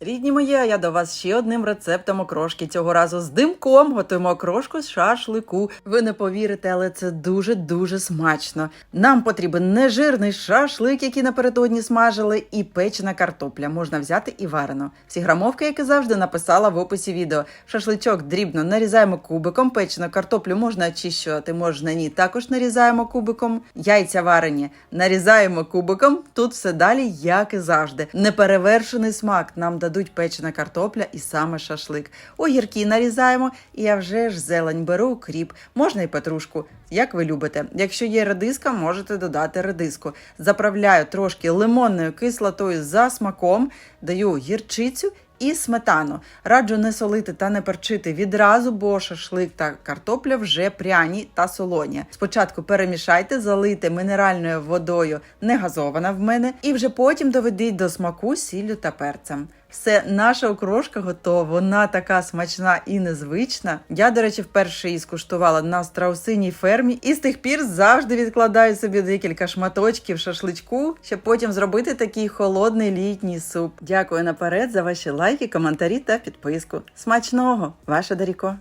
Рідні мої, я до вас ще одним рецептом окрошки. Цього разу з димком готуємо окрошку з шашлику. Ви не повірите, але це дуже дуже смачно. Нам потрібен нежирний шашлик, який напередодні смажили, і печена картопля. Можна взяти і варено. Всі грамовки, як і завжди, написала в описі відео. Шашличок дрібно нарізаємо кубиком. Печену картоплю можна очищувати, можна ні. Також нарізаємо кубиком. Яйця варені нарізаємо кубиком. Тут все далі, як і завжди. Неперевершений смак нам дадуть печена картопля і саме шашлик. Огірки нарізаємо, і я вже ж зелень беру укріп, можна і петрушку, як ви любите. Якщо є редиска, можете додати редиску. Заправляю трошки лимонною кислотою за смаком, даю гірчицю. І сметану раджу не солити та не перчити відразу, бо шашлик та картопля вже пряні та солоні. Спочатку перемішайте, залийте мінеральною водою, не газована в мене, і вже потім доведіть до смаку сіллю та перцем. Все, наша окрошка готова. Вона така смачна і незвична. Я, до речі, вперше її скуштувала на страусиній фермі, і з тих пір завжди відкладаю собі декілька шматочків шашличку, щоб потім зробити такий холодний літній суп. Дякую наперед за ваші лайки, коментарі та підписку. Смачного, ваша Даріко!